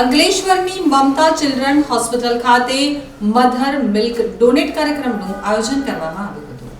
અંકલેશ્વરની મમતા children hospital ખાતે mother milk donate કાર્યક્રમનું આયોજન કરવામાં આવ્યું હતું.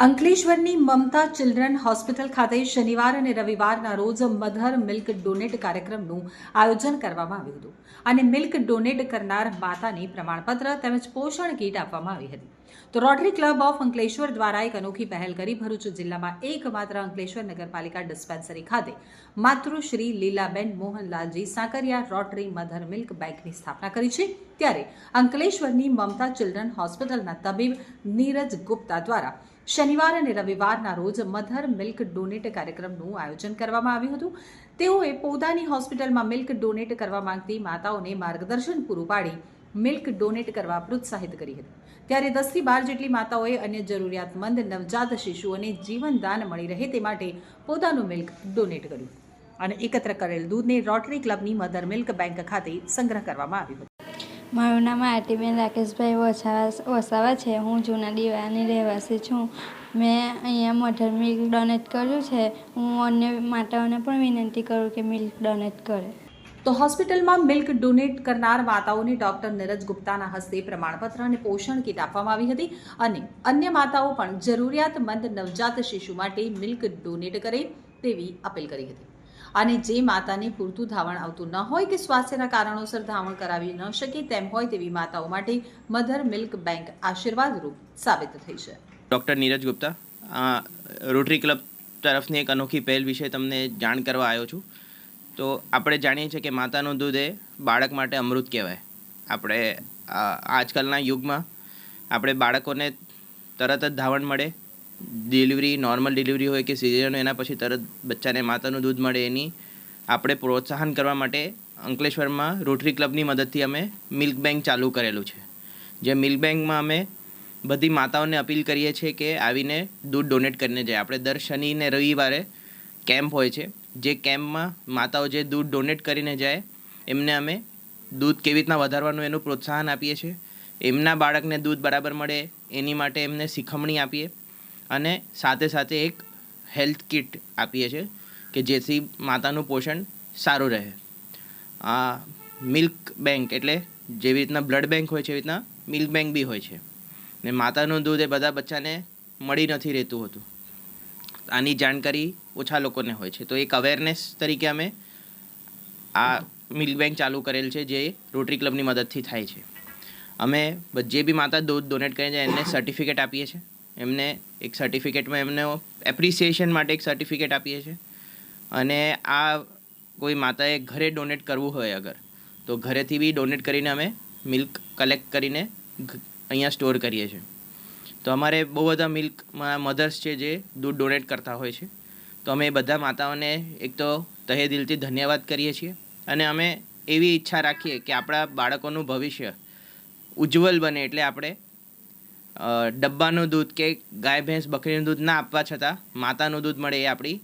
અંકલેશ્વરની મમતા ચિલ્ડ્રન હોસ્પિટલ ખાતે શનિવાર અને રવિવારના રોજ મધર મિલ્ક ડોનેટ કાર્યક્રમનું આયોજન કરવામાં આવ્યું હતું અને મિલ્ક ડોનેટ કરનાર માતાને પ્રમાણપત્ર તેમજ પોષણ કીટ આપવામાં આવી હતી. તો રોટરી ક્લબ ઓફ અંકલેશ્વર દ્વારા એક અનોખી પહેલ કરી. ભરૂચ જિલ્લામાં એકમાત્ર અંકલેશ્વર નગરપાલિકા ડિસ્પેન્સરી ખાતે માતૃશ્રી Leelaben Mohanlalji Sakariya Rotary mother milk બેંકની સ્થાપના કરી છે. ત્યારે અંકલેશ્વરની મમતા ચિલ્ડ્રન હોસ્પિટલના તબીબ નીરજ ગુપ્તા દ્વારા શનિવાર અને રવિવારના રોજ મધર મિલ્ક ડોનેટ કાર્યક્રમનું આયોજન કરવામાં આવ્યું હતું. તેઓએ પોતાની હોસ્પિટલમાં મિલ્ક ડોનેટ કરવા માંગતી માતાઓને માર્ગદર્શન પૂરું પાડી મિલ્ક ડોનેટ કરવા પ્રોત્સાહિત કરી હતી. ત્યારે દસથી બાર જેટલી માતાઓએ અન્ય જરૂરિયાતમંદ નવજાત શિશુઓને જીવનદાન મળી રહે તે માટે પોતાનું મિલ્ક ડોનેટ કર્યું. અને એકત્ર કરેલ દૂધને રોટરી ક્લબની મધર મિલ્ક બેંક ખાતે સંગ્રહ કરવામાં આવ્યો હતો. મારું નામ આરતીબેન રાકેશભાઈ વસાવા વસાવા છે. હું જૂના દીવાની રહેવાસી છું. મેં અહીંયા મધર મિલ્ક ડોનેટ કર્યું છે. હું અન્ય માતાઓને પણ વિનંતી કરું કે મિલ્ક ડોનેટ કરે. તો હોસ્પિટલમાં મિલ્ક ડોનેટ કરનાર માતાઓને ડોક્ટર નીરજ ગુપ્તાના હસ્તે પ્રમાણપત્ર અને પોષણ કીટ આપવામાં આવી હતી અને અન્ય માતાઓ પણ જરૂરિયાતમંદ નવજાત શિશુ માટે મિલ્ક ડોનેટ કરે તેવી અપીલ કરી હતી. અને જે માતાને પૂરતું ધાવણ આવતું ન હોય કે સ્વાસ્થ્યના કારણોસર ધાવણ કરાવી ન શકે તેમ હોય તેવી માતાઓ માટે મધર મિલ્ક બેંક આશીર્વાદરૂપ સાબિત થઈ છે. Doctor Neeraj Gupta Rotary club તરફની એક અનોખી પહેલ વિશે તમને જાણ કરવા આવ્યો છું. તો આપણે જાણીએ છીએ કે માતાનું દૂધ એ બાળક માટે અમૃત કહેવાય. આપણે આજકાલના યુગમાં આપણે બાળકોને તરત જ ધાવણ મળે. ડિલિવરી, નોર્મલ ડિલિવરી હોય કે સિઝન એના પછી તરત બચ્ચાને માતાનું દૂધ મળે. એની આપણે પ્રોત્સાહન કરવા માટે અંકલેશ્વરમાં રોટરી ક્લબની મદદથી અમે મિલ્ક બેંક ચાલુ કરેલું છે. જે મિલ્ક બેંકમાં અમે બધી માતાઓને અપીલ કરીએ છીએ કે આવીને દૂધ ડોનેટ કરીને જાય. આપણે દર શનિ ને રવિવારે કેમ્પ હોય છે. જે કેમ્પમાં માતાઓ જે દૂધ ડોનેટ કરીને જાય, એમને અમે દૂધ કેવી રીતના વધારવાનું એનું પ્રોત્સાહન આપીએ છીએ. એમના બાળકને દૂધ બરાબર મળે, એની માટે એમને શીખમણી આપીએ અને સાથે સાથે એક હેલ્થ કિટ આપીએ છીએ કે જેથી માતાનું પોષણ સારું રહે. આ મિલ્ક બેંક એટલે જેવી રીતના બ્લડ બેંક હોય છે, એવી રીતના મિલ્ક બેંક બી હોય છે. ને માતાનું દૂધ એ બધા બચ્ચાને મળી નથી રહેતું હોતું. આની જાણકારી ઓછા લોકોને હોય છે. તો એક અવેરનેસ તરીકે અમે આ મિલ્ક બેંક ચાલુ કરેલ છે, જે રોટરી ક્લબની મદદથી થાય છે. અમે જે બી માતા દૂધ ડોનેટ કરે છે, એમને સર્ટિફિકેટ આપીએ છીએ એમને એક સર્ટિફિકેટમાં એમને એપ્રિસિએશન માટે એક સર્ટિફિકેટ આપીએ છીએ અને આ કોઈ માતાએ ઘરે ડોનેટ કરવું હોય અગર, તો ઘરેથી બી ડોનેટ કરીને અમે મિલ્ક કલેક્ટ કરીને અહીંયા સ્ટોર કરીએ છીએ. તો અમારે બહુ બધા મિલ્કમાં મધર્સ છે જે દૂધ ડોનેટ કરતા હોય છે. તો અમે બધા માતાઓને એક તો તહે દિલથી ધન્યવાદ કરીએ છીએ અને અમે એવી ઈચ્છા રાખીએ કે આપણા બાળકોનું ભવિષ્ય ઉજ્જવલ બને એટલે આપણે ડબ્બાનું દૂધ કે ગાય, ભેંસ, બકરીનું દૂધ ના આપવા છતાં માતાનું દૂધ મળે એ આપણી